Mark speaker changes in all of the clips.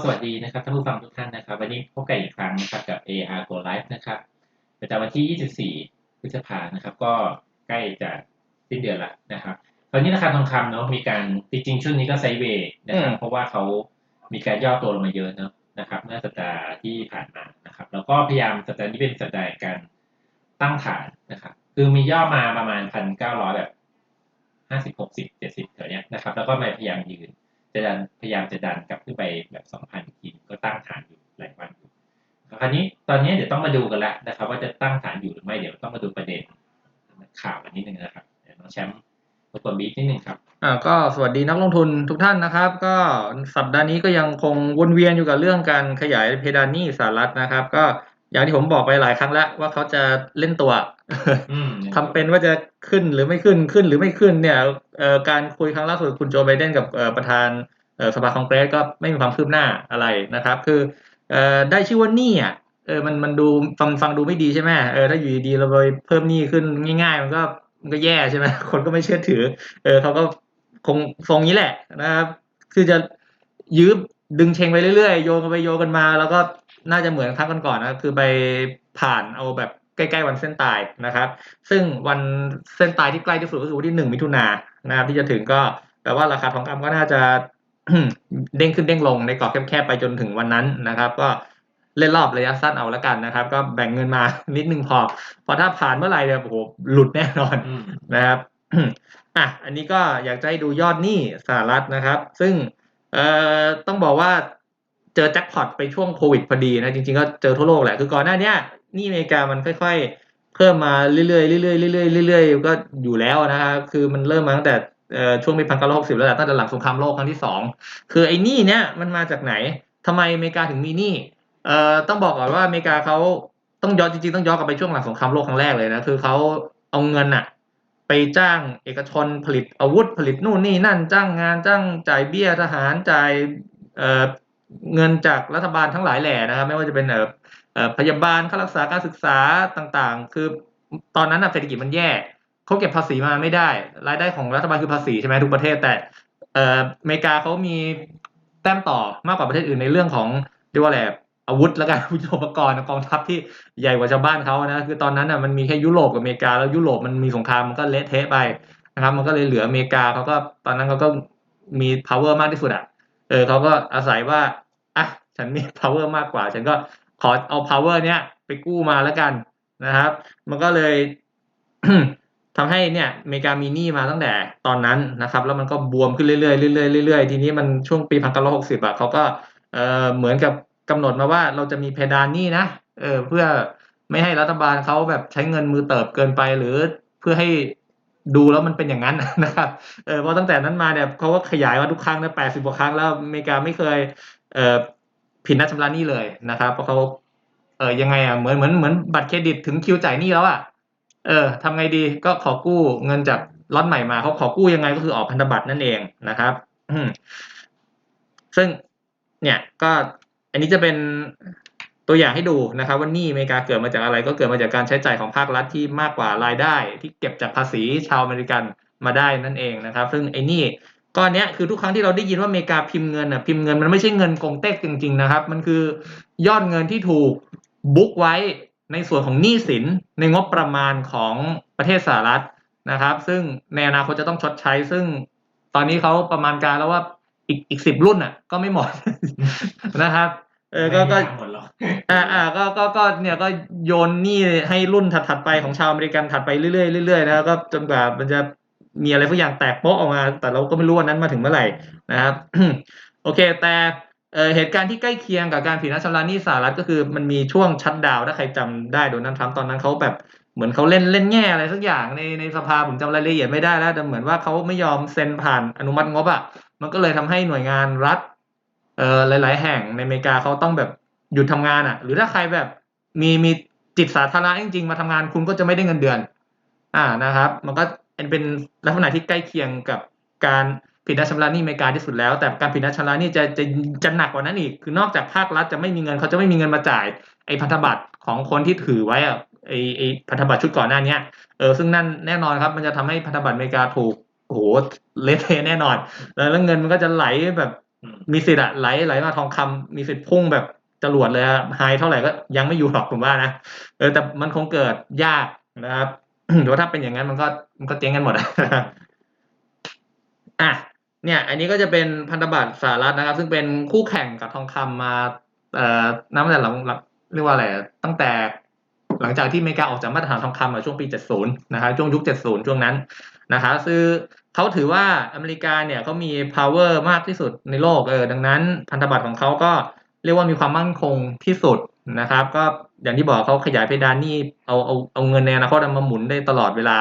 Speaker 1: เคครับก็สวัสดีนะครับท่านผู้ฟังทุกท่านนะครับ วันนี้พบกันอีกครั้งนะครับกับ AR Go Live นะครับประจำวันที่ 24 พฤษภานะครับ ก็ใกล้จะสิ้นเดือนละนะครับตอนนี้ราคาทองคำเนาะมีการจริงๆช่วงนี้ก็ไซด์เวย์นะครับ
Speaker 2: อืม
Speaker 1: เพราะว่าเขามีการย่อตัวลงมาเยอะเนาะนะครับเมื่อสัปดาห์ที่ผ่านมานะครับ แล้วก็พยายามสัปดาห์นี้เป็นสัปดาห์แห่งการตั้งฐานนะครับ คือมีย่อมาประมาณพันเก้าร้อยแบบห้าสิบหกสิบเจ็ดสิบแถวเนี้ยนะครับ แล้วก็มาพยายามยืน จะดันพยายามจะดันกลับขึ้นไปแบบสองพันอีกทีก็ตั้งฐานอยู่หลายวันอยู่คราวนี้ตอนนี้เดี๋ยวต้องมาดูกันแล้วนะครับ ว่าจะตั้งฐานอยู่หรือไม่เดี๋ยวต้องมาดูประเด็นข่าวกันนิดนึงนะครับเดี๋ยวน้องแชมป์รบกวนบีบนิดนึงครับ
Speaker 2: อ่าก็สวัสดีนักลงทุนทุกท่านนะครับ ก็สัปดาห์นี้ก็ยังคงวนเวียนอยู่กับเรื่องการขยายเพดานหนี้สหรัฐนะครับ ก็อย่างที่ผมบอกไปหลายครั้งแล้วว่าเขาจะเล่นตัว ทำเป็นว่าจะขึ้นหรือไม่ขึ้นขึ้นหรือไม่ขึ้นเนี่ยการคุยครั้งล่าสุดคุณโจไบเดนกับประธานสภาคองเกรสก็ไม่มีความคืบหน้าอะไรนะครับ คือได้ชื่อว่านี้อะเออมันมันดูฟังฟังดูไม่ดีใช่ไหมเออถ้าอยู่ดีเราไปเพิ่มหนี้ขึ้นง่าย ๆ มันก็มันก็แย่ใช่ไหมคนก็ไม่เชื่อถือ เออเขาก็คงทรงนี้แหละนะครับ คือจะยืมดึงเชงไปเรื่อยๆ โยนกันไปโยนกันมา แล้วก็น่าจะเหมือนครั้งก่อนๆนะคือไปผ่านเอาแบบ ใกล้ๆวันเส้นตายนะครับ ซึ่งวันเส้นตายที่ใกล้ที่สุดก็คือวันที่หนึ่งมิถุนายนนะครับที่จะถึงก็แปลว่าราคาทองคำก็น่าจะเด้งขึ้นเด้งลงในกรอบแคบๆไปจนถึงวันนั้นนะครับ ก็เล่นรอบระยะสั้นเอาละกันนะครับ ก็แบ่งเงินมานิดนึงพอพราะถ้าผ่านเมื่อไหร่เนี่ยโอ้โหหลุดแน่นอนนะครับอะอันนี้ก็อยากจะให้ดูยอดหนี้สหรัฐนะครับ ซึ่งเอ่อต้องบอกว่าเจอแจ็คพอตไปช่วงโควิดพอดีนะ จริงๆก็เจอทั่วโลกแหละ คือก่อนหน้านี้ นี้อเมริกามันค่อย ๆ เพิ่มมาเรื่อยๆเรื่อยๆเรื่อยๆเรื่อยๆก็อยู่แล้วนะครับคือมันเริ่มมาตั้งแต่ช่วงปีพันเก้าร้อยหกสิบแล้วแหละตั้งแต่หลังสงครามโลกครั้งที่สองคือไอ้นี้เนี้ยมันมาจากไหนทำไมอเมริกาถึงมีนี้เอ่อต้องบอกก่อนว่าอเมริกาเขาต้องย้อนจริงๆต้องย้อนกลับไปช่วงหลังสงครามโลกครั้งแรกเลยนะคือเขาเอาเงินอะไปจ้างเอกชนผลิตอาวุธผลิตนู่นนี่นั่นจ้างงานจ้างจ่ายเบี้ยทหารจ่ายเเงินจากรัฐบาลทั้งหลายแหล่นะครับไม่ว่าจะเป็นเอ่อเอ่อ พยาบาลค่ารักษาการศึกษาต่างๆ คือตอนนั้นเศรษฐกิจมันแย่เขาเก็บภาษีมาไม่ได้ รายได้ของรัฐบาลคือภาษีใช่ไหมทุกประเทศแต่เอ่ออเมริกาเขามีแต้มต่อมากกว่าประเทศอื่นในเรื่องของเรียกว่าอะไรอาวุธและการยุทโธปกรณ์กองทัพที่ใหญ่กว่าชาวบ้านเขานะคือตอนนั้นน่ะมันมีแค่ยุโรปกับอเมริกา แล้วยุโรปมันมีสงครามมันก็เละเทะไปนะครับ มันก็เลยเหลืออเมริกาเขาก็ตอนนั้นเขาก็มี power มากที่สุดอะเออเขาก็อาศัยว่าอะฉันมี power มากกว่า ฉันก็ ขอเอา power เนี้ยไปกู้มาแล้วกันนะครับ มันก็เลยทำให้เนี่ยอเมริกามีหนี้มาตั้งแต่ตอนนั้นนะครับ แล้วมันก็บวมขึ้นเรื่อยๆเรื่อยๆเรื่อยๆทีนี้มันช่วงปีพันเก้าร้อยหกสิบอะเขาก็เอ่อเหมือนกับกำหนดมาว่าเราจะมีเพดานหนี้นะเออเพื่อไม่ให้รัฐบาลเขาแบบใช้เงินมือเติบเกินไปหรือเพื่อให้ดูแล้วมันเป็นอย่างนั้นนะครับเออเพราะตั้งแต่นั้นมาเนี่ยเขาก็ขยายมาทุกครั้งนะแปดสิบกว่าครั้งแล้วอเมริกาไม่เคยเอ่อ ผิดนัดชำระหนี้เลยนะครับ เพราะเขาเออยังไงอะเหมือนเหมือนเหมือนบัตรเครดิตถึงคิวจ่ายหนี้แล้วอะเออทำไงดีก็ขอกู้เงินจากล็อตใหม่มาเขาขอกู้ยังไงก็คือออกพันธบัตรนั่นเองนะครับอืซึ่งเนี่ยก็อันนี้จะเป็นตัวอย่างให้ดูนะครับว่านี้อเมริกาเกิดมาจากอะไรก็เกิดมาจากการใช้จ่ายของภาครัฐที่มากกว่ารายได้ ที่เก็บจากภาษีชาวอเมริกันมาได้นั่นเองนะครับ ซึ่งไอ้นี่ ก้อนเนี้ยคือทุกครั้งที่เราได้ยินว่าอเมริกาพิมพ์เงินอะพิมพ์เงินมันไม่ใช่เงินกงเต็กจริง ๆนะครับ มันคือยอดเงินที่ถูกบุ๊กไว้ในส่วนของหนี้สินในงบประมาณของประเทศสหรัฐนะครับ ซึ่งในอนาคตจะต้องชดใช้ ซึ่งตอนนี้เขาประมาณการแล้วว่าอีกอีกสิบรุ่นอะ ก็ไม่หมดนะครับเออ ก็ก็
Speaker 1: ไม่หมดหรอก
Speaker 2: อ่าอ่าก็ก็ก็เนี่ยก็โยนหนี้ให้รุ่นถัดๆไปของชาวอเมริกันถัดไปเรื่อยๆเรื่อยๆนะครับก็จนกว่ามันจะ มีอะไรสักอย่างแตกโป๊ะออกมา แต่เราก็ไม่รู้วันนั้นมาถึงเมื่อไหร่นะครับโอเค แต่เเหตุการณ์ที่ใกล้เคียงกับการผิดนัดชำระหนี้สหรัฐก็คือมันมีช่วงชัดดาวถ้าใครจำได้โดนัลด์ทรัมป์ตอนนั้นเขาแบบเหมือนเขาเล่นเล่นแง่อะไรสักอย่างในในสภาผมจำรายละเอียดไม่ได้แล้วแต่เหมือนว่าเขาไม่ยอมเซ็นผ่านอนุมัติงบอะมันก็เลยทำให้หน่วยงานรัฐเอ่อหลาย ๆ แห่งในอเมริกาเขาต้องแบบหยุดทำงานอะ หรือถ้าใครแบบมีมีจิตสาธารณะจริง ๆ มาทำงานคุณก็จะไม่ได้เงินเดือน อ่านะครับ มันก็ เป็นลักษณะที่ใกล้เคียงกับการผิดนัดชำระหนี้อเมริกาที่สุดแล้ว แต่การผิดนัดชำระหนี้จะจะจะหนักกว่านั้นอีก คือนอกจากภาครัฐจะไม่มีเงินเขาจะไม่มีเงินมาจ่ายไอ้พันธบัตรของคนที่ถือไว้อะไอ้ไอ้พันธบัตรชุดก่อนหน้านี้เออซึ่งนั่นแน่นอนครับมันจะทำให้พันธบัตรอเมริกาถูกโอ้โหเละเทะแน่นอน แล้วเงินมันก็จะไหลแบบมีสิทธิ์อะไหลไหลมาทองคำมีสิทธิ์พุ่งแบบจรวดเลยอะไฮเท่าไหร่ก็ยังไม่อยู่หรอกผมว่านะเออแต่มันคงเกิดยากนะครับ เพราถ้าเป็นอย่างนั้นมันก็มันก็เจ๊งกันหมดอะอะเนี่ย อันนี้ก็จะเป็นพันธบัตรสหรัฐนะครับ ซึ่งเป็นคู่แข่งกับทองคำมาเอ่อนับตั้งแต่หลังหลังเรียกว่าอะไรตั้งแต่หลังจากที่อเมริกาออกจากมาตรฐานทองคำมาช่วงปี 70 นะครับช่วงยุค 70 ช่วงนั้นนะครับคือเขาถือว่าอเมริกาเนี่ยเขามี power มากที่สุดในโลกเออดังนั้นพันธบัตรของเขาก็เรียกว่ามีความมั่นคงที่สุด นะครับ ก็อย่างที่บอกเขาขยายเพดานนี้เอาเอาเอาเงินในอนาคตเอามาหมุนได้ตลอดเวลา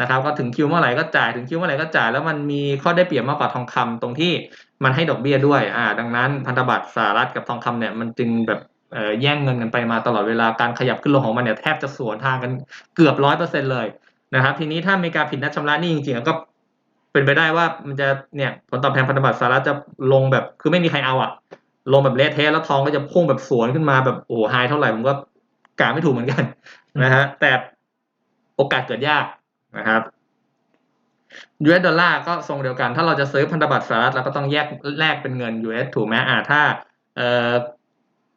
Speaker 2: นะครับ ก็ถึงคิวเมื่อไหร่ก็จ่ายถึงคิวเมื่อไหร่ก็จ่ายแล้วมันมีข้อได้เปรียบมากกว่าทองคำตรงที่มันให้ดอกเบี้ยด้วยอ่าดังนั้นพันธบัตรสหรัฐกับทองคำเนี่ยมันจึงแบบเอ่อแย่งเงินกันไปมาตลอดเวลาการขยับขึ้นลงของมันเนี่ยแทบจะสวนทางกันเกือบร้อยเปอร์เซ็นเลยนะครับ ทีนี้ถ้าอเมริกาผิดนัดชำระหนี้จริงๆก็เป็นไปได้ว่ามันจะเนี่ยผลตอบแทนพันธบัตรสหรัฐจะลงแบบคือไม่มีใครเอาอะ ลงแบบเละเทะแล้วทองก็จะพุ่งแบบสวนขึ้นมาแบบโอ้ไฮเท่าไหร่ผมก็กะไม่ถูกเหมือนกันนะฮะแต่โอกาสเกิดยากนะครับ US ดอลลาร์ก็ทรงเดียวกัน ถ้าเราจะซื้อพันธบัตรสหรัฐเราก็ต้องแยกแลกเป็นเงิน US ถูกไหมอ่าถ้าเอ่อ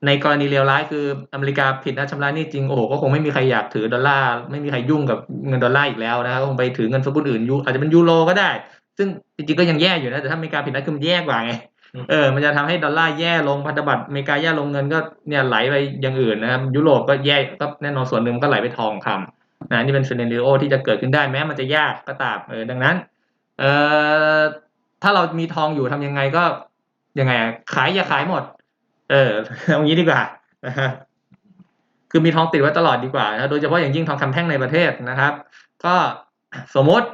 Speaker 2: ในกรณีเลวร้ายคืออเมริกาผิดนัดชำระหนี้จริงโอ้โหก็คงไม่มีใครอยากถือดอลลาร์ไม่มีใครยุ่งกับเงินดอลลาร์อีกแล้วนะครับคงไปถือเงินสกุลอื่นยูอาจจะเป็นยูโรก็ได้ ซึ่งจริงๆก็ยังแย่อยู่นะแต่ถ้าอเมริกาผิดนัดคือมันแย่กว่าไง เออ มันจะทำให้ดอลลาร์แย่ลงพันธบัตรอเมริกาแย่ลงเงินก็เนี่ยไหลไปอย่างอื่นนะครับ ยุโรปก็แย่ก็แน่นอนส่วนหนึ่งก็ไหลไปทองคำนะนี่เป็นซีเนริโอที่จะเกิดขึ้นได้แม้มันจะยากก็ตามเออดังนั้นเอ่อถ้าเรามีทองอยู่ทำยังไงก็ยังไงขายอย่าขายหมด เออเอางี้ดีกว่าคือมีทองติดไว้ตลอดดีกว่านะโดยเฉพาะอย่างยิ่งทองคำแท่งในประเทศนะครับ ก็สมมติ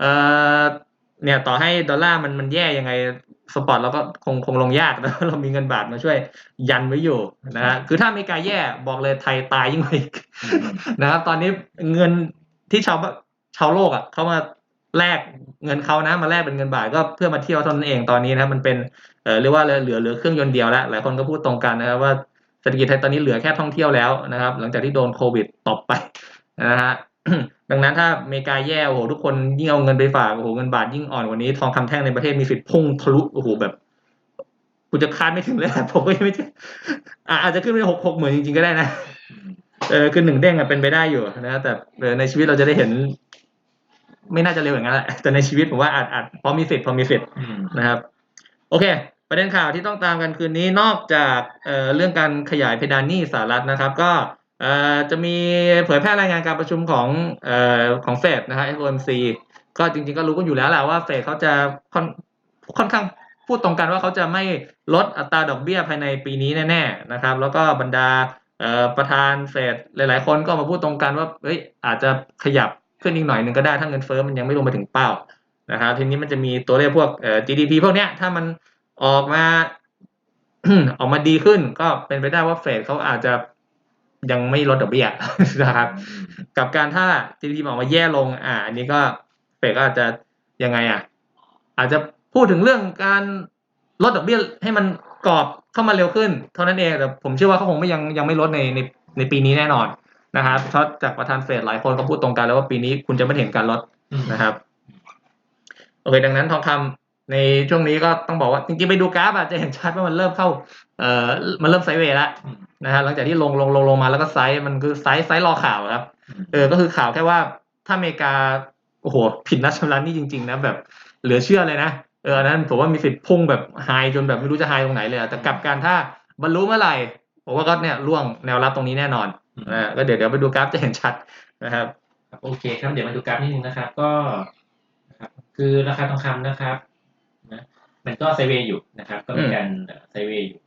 Speaker 2: เอ่อเนี่ยต่อให้ดอลลาร์มันมันแย่ยังไง สปอร์ตเราก็คงคงลงยากนะเรามีเงินบาทมาช่วยยันไว้อยู่นะฮะคือถ้าอเมริกาแย่บอกเลยไทยตายยิ่งกว่าอีกนะครับตอนนี้เงินที่ชาวชาวโลกอะเขามาแลกเงินเขานะมาแลกเป็นเงินบาทก็เพื่อมาเที่ยวเท่านั้นเองตอนนี้นะครับมันเป็นเอ่อเรียกว่าเหลือเหลือเครื่องยนต์เดียวแล้วหลายคนก็พูดตรงกันนะครับว่าเศรษฐกิจไทยตอนนี้เหลือแค่ท่องเที่ยวแล้วนะครับ หลังจากที่โดนโควิดตบไปนะฮะ ดังนั้นถ้าอเมริกาแย่โอ้โหทุกคนยิ่งเอาเงินไปฝากโอ้โหเงินบาทยิ่งอ่อนกว่านี้ทองคำแท่งในประเทศมีสิทธิ์พุ่งทะลุโอ้โหแบบกูจะคาดไม่ถึงเลยผมก็ยังไม่เจออาจจะขึ้นไปหกหกหมื่นจริงๆก็ได้นะเออคือหนึ่งเด้งอะเป็นไปได้อยู่นะแต่ในชีวิตเราจะได้เห็น ไม่น่าจะเร็วอย่างนั้นแหละแต่ในชีวิตผมว่าอาจอาจพอมีสิทธิ์พอมีสิทธิ์นะครับ โอเค ประเด็นข่าวที่ต้องตามกันคืนนี้นอกจากเเรื่องการขยายเพดานหนี้สหรัฐนะครับ ก็ จะมีเผยแพร่รายงานการประชุมของอของเฟดนะฮะ FOMC ก็จริงๆก็รู้กันอยู่แล้วแหละว่าเฟดเขาจะค่อนค่อนข้างพูดตรงกันว่าเขาจะไม่ลดอัตราดอกเบี้ยภายในปีนี้แน่ๆนะครับ แล้วก็บรรดาประธานเฟดหลายๆ คนก็มาพูดตรงกันว่าเอ้ยอาจจะขยับขึ้นอีกหน่อยหนึ่งก็ได้ถ้าเงินเฟ้อมันยังไม่ลงไปถึงเป้านะครับทีนี้มันจะมีตัวเลขพวกเอ่อ GDP พวกเนี้ยถ้ามันออกมาออกมาดีขึ้นก็เป็นไปได้ว่าเฟดเขาอาจจะ ยังไม่ลดดอกเบี้ยนะครับ กับการถ้า GDP ออกมาแย่ลง อ่า อันนี้ก็เฟดก็อาจจะยังไงอะ อาจจะพูดถึงเรื่องการลดดอกเบี้ยให้มันกรอบเข้ามาเร็วขึ้น เท่านั้นเองแต่ผมเชื่อว่าเขาคงไม่ยังยังไม่ลดในในในปีนี้แน่นอนนะครับเพราะจากประธานเฟดหลายคนก็พูดตรงกันแล้วว่าปีนี้คุณจะไม่เห็นการลด
Speaker 1: อืม
Speaker 2: นะครับโอเคดังนั้นทองคำในช่วงนี้ก็ต้องบอกว่าจริงๆไปดูกราฟอาจจะเห็นชัดว่ามันเริ่มเข้าเอ่อมันเริ่มไซด์เวย์แล้ว
Speaker 1: อืม
Speaker 2: นะฮะหลังจากที่ลงลงลงลงมาแล้วก็ไซส์มันคือไซส์ไซส์รอข่าวครับ เออก็คือข่าวแค่ว่าถ้าอเมริกาโอ้โหผิดนัดชำระนี่จริง ๆ นะแบบเหลือเชื่อเลยนะเอออันนั้นผมว่ามีสิทธิ์พุ่งแบบไฮจนแบบไม่รู้จะไฮตรงไหนเลยอะแต่กลับการถ้าบรรลุเมื่อไหร่ผมว่าก็เนี่ยล่วงแนวรับตรงนี้แน่นอนนะก็เดี๋ยวเดี๋ยวไปดูกราฟจะเห็นชัดนะครับ
Speaker 1: โอเคครับเดี๋ยวมาดูกราฟนิดนึงนะครับ ก็คือราคาทองคำนะครับนะมันก็ไซเวย์อยู่นะครับ ก็มีการไซเวย์อยู่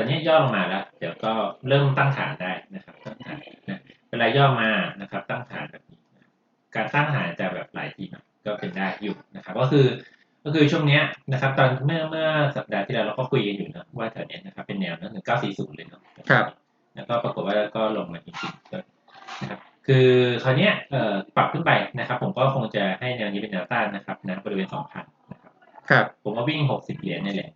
Speaker 1: อนนี้ย่อลงมาแล้ว เดี๋ยวก็เริ่มตั้งฐานได้นะครับ ตั้งฐานนะเวลาย่อมานะครับ ตั้งฐานแบบนี้นะการตั้งฐานจะแบบหลายทีหน่อยก็เป็นได้อยู่นะครับ ก็คือก็คือช่วงเนี้ยนะครับ ตอนเมื่อเมื่อสัปดาห์ที่แล้วเราก็คุยกันอยู่นะว่าแถวเนี้ยนะครับเป็นแนวนะถึง940เลยเนาะ
Speaker 2: ครับ
Speaker 1: แล้วก็ปรากฏว่าก็ลงมาจริงๆก็นะครับคือคราวเนี้ยเอ่อปรับขึ้นไปนะครับ ผมก็คงจะให้แนวนี้เป็นแนวต้านนะครับนะบริเวณ2,000นะครับ
Speaker 2: ครับ
Speaker 1: ผมว่าวิ่ง60เหรียญนี่แหละ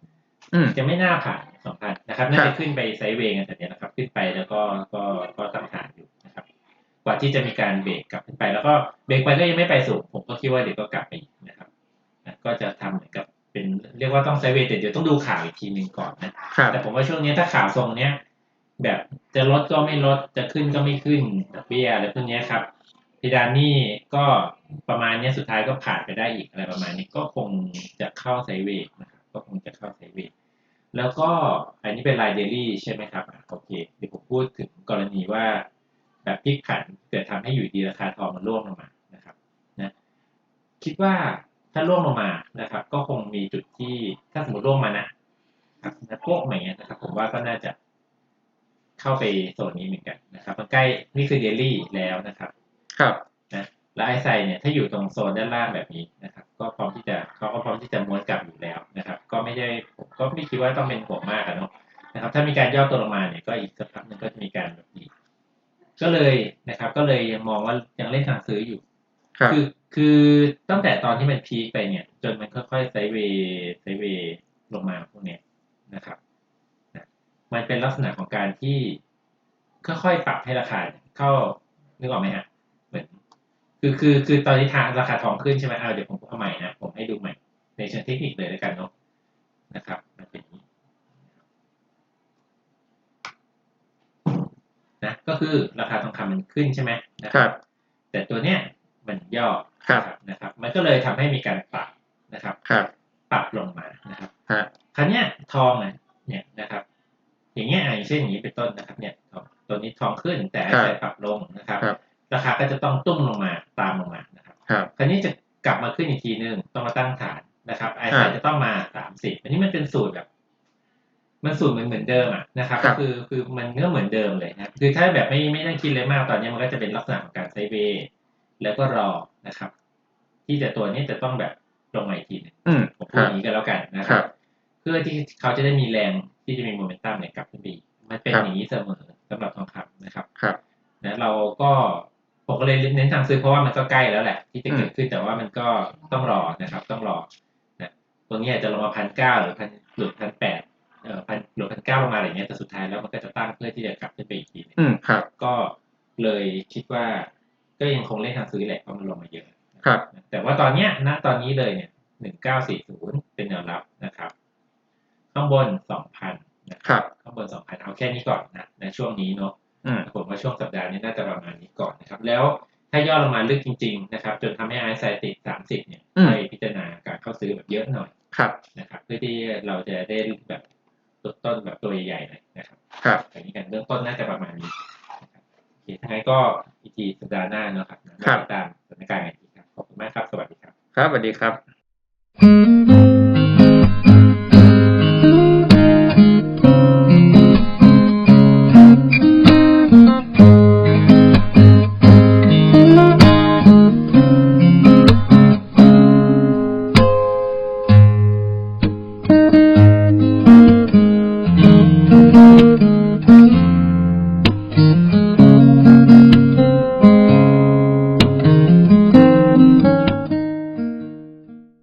Speaker 2: อืม
Speaker 1: จะไม่น่าผ่าน 2,000นะครับน่า
Speaker 2: ครั
Speaker 1: จะ
Speaker 2: บ
Speaker 1: ขึ้นไปไซด์เวย์กันแต่เนี้ยนะครับ ขึ้นไปแล้วก็ก็ก็ตั้งฐานอยู่นะครับ กว่าที่จะมีการเบรกกลับขึ้นไป แล้วก็เบรกไปก็ยังไม่ไปสูงผมก็คิดว่าเดี๋ยวก็กลับไปอีกนะครับนะก็จะทำเหมือนกับเป็นเรียกว่าต้องไซด์เวย์แต่เดี๋ยวต้องดูข่าวอีกทีหนึ่งก่อนนะ
Speaker 2: ครับ
Speaker 1: แต่ผมว่าช่วงนี้ถ้าข่าวทรงเนี้ย แบบจะลดก็ไม่ลดจะขึ้นก็ไม่ขึ้นดอกเบี้ยอะไรพวกเนี้ยครับพิดานนี่ก็ประมาณเนี้ยสุดท้ายก็ผ่านไปได้อีกอะไรประมาณนี้ก็คงจะเข้าไซด์เวย์นะครับก็คงจะเข้าไซด์เวย์ แล้วก็อันนี้เป็นรายเดลี่ใช่ไหมครับอะโอเคเดี๋ยวผมพูดถึงกรณีว่าแบบพลิกผันเกิดทำให้อยู่ดีราคาทองมันร่วงลงมานะครับนะคิดว่าถ้าร่วงลงมานะครับ ก็คงมีจุดที่ถ้าสมมติร่วงมานะครับนะพวกมาอย่างเงี้ยนะครับ ผมว่าก็น่าจะเข้าไปโซนนี้เหมือนกันนะครับมันใกล้นี่คือเดลี่แล้วนะครับ
Speaker 2: ครับ
Speaker 1: นะแล้วไอไซเนี่ยถ้าอยู่ตรงโซนด้านล่างแบบนี้นะครับ ก็พร้อมที่จะเขาก็พร้อมที่จะม้วนกลับอยู่แล้วนะครับ ก็ไม่ได้ผมก็ไม่คิดว่าต้องเป็นห่วงมากอะเนาะนะครับ ถ้ามีการย่อตัวลงมาเนี่ยก็อีกสักพักหนึงก็จะมีการแบบนี้ก็เลยนะครับ ก็เลยยังมองว่ายังเล่นทางซื้ออยู่
Speaker 2: ครับ
Speaker 1: คือคือตั้งแต่ตอนที่มันพีคไปเนี่ย จนมันค่อยๆไซด์เวย์ไซด์เวย์ลงมาพวกเนี้ยนะครับนะมันเป็นลักษณะของการที่ค่อยๆปรับให้ราคาเข้านึกออกไหมฮะเหมือน คือคือคือตอนนี้ทางราคาทองขึ้นใช่ไหมเอาเดี๋ยวผมเอาใหม่นะ ผมให้ดูใหม่ ในเชิงเทคนิคเลยแล้วกันเนาะนะครับมันเป็นอย่างนี้นะก็คือราคาทองคำมันขึ้นใช่ไหมนะ
Speaker 2: ครับ
Speaker 1: แต่ตัวเนี้ยมันย่อ
Speaker 2: ครับ
Speaker 1: นะครับ มันก็เลยทำให้มีการปรับนะครับ
Speaker 2: ครับ
Speaker 1: ปรับลงมานะครับ
Speaker 2: ฮะ
Speaker 1: คราวเนี้ยทองอะเนี่ยนะครับ อย่างเงี้ยอะอย่างเช่นอย่างนี้เป็นต้นนะครับ เนี่ยทองตัวนี้ทองขึ้นแต่
Speaker 2: ครับ
Speaker 1: แต่ปรับลงนะครับ
Speaker 2: ครับ
Speaker 1: ราคาก็จะต้องตุ้มลงมา ตามลงมานะครับ
Speaker 2: ครับ
Speaker 1: คราวนี้จะกลับมาขึ้นอีกทีนึงต้องมาตั้งฐานนะครับไอซ์จะต้องมาสามสิบอันนี้มันเป็นสูตรแบบ มันสูตรเหมือนเหมือนเดิมอะนะครับ
Speaker 2: ครั
Speaker 1: ก็
Speaker 2: บ
Speaker 1: คือคือมันก็เหมือนเดิมเลยนะคือถ้าแบบไม่ไม่ต้องคิดเลยมากตอนนี้มันก็จะเป็นลักษณะของการไซด์เวย์แล้วก็รอนะครับ ที่จะตัวนี้จะต้องแบบลงมาอีกทีหนึง
Speaker 2: อืม
Speaker 1: ผม
Speaker 2: ค
Speaker 1: พูด
Speaker 2: รั
Speaker 1: อบย่างนี้ก็แล้วกันนะค
Speaker 2: ครั
Speaker 1: รับ
Speaker 2: บ
Speaker 1: เพื่อที่เขาจะได้มีแรงที่จะมีโมเมนตัมเนี่ยกลับขึ้นไปอีกมันเป็น
Speaker 2: ครับ
Speaker 1: อย่างนี้เสมอสำหรับทองคำนะครับ
Speaker 2: ครับ
Speaker 1: นะเราก็ ผมก็เลยเน้นทางซื้อเพราะว่ามันก็ใกล้แล้วแหละ ที่จะเกิดขึ้นแต่ว่ามันก็ต้องรอนะครับ ต้องรอนะตัวนี้อาจจะลงมาพันเก้าหรือพันหลุดพันแปดเอ่อพันหลุดพันเก้าลงมาอะไรเงี้ยแต่สุดท้ายแล้วมันก็จะตั้งเพื่อที่จะกลับขึ้นไปอีกทีหนึง
Speaker 2: อืมครับ
Speaker 1: ก็เลยคิดว่า ก็ยังคงเล่นทางซื้อแหละเพราะมันลงมาเยอะ
Speaker 2: ครับ
Speaker 1: แต่ว่าตอนเนี้ยณตอนนี้เลยเนี่ยหนึ่งเก้าสี่ศูนย์เป็นแนวรับนะครับ ข้างบนสองพันนะครับ ข้างบนสองพันเอาแค่นี้ก่อนนะในช่วงนี้เนาะ
Speaker 2: อืม
Speaker 1: ผมว่าช่วงสัปดาห์นี้น่าจะประมาณนี้ก่อนนะครับ แล้วถ้าย่อลงมาลึกจริง ๆ นะครับ จนทำให้ไอซ์ไซติดสามสิบเนี่ย
Speaker 2: อืม
Speaker 1: ให้พิจารณาการเข้าซื้อแบบเยอะหน่อย
Speaker 2: ครับ
Speaker 1: นะครับ เพื่อที่เราจะได้แบบต้นๆแบบตัวใหญ่ๆหน่อยนะครับ
Speaker 2: ครับ
Speaker 1: อันนี้กันเบื้องต้นน่าจะประมาณนี้นะครับโอเคทั้างนั้นก็อีกทีสัปดาห์หน้าเนาะครับ
Speaker 2: ครับ
Speaker 1: ติดตามสถานการณ์กันอีกครับขอบคุณมากครับ สวัสดีครับ
Speaker 2: ครับสวัสดีครับ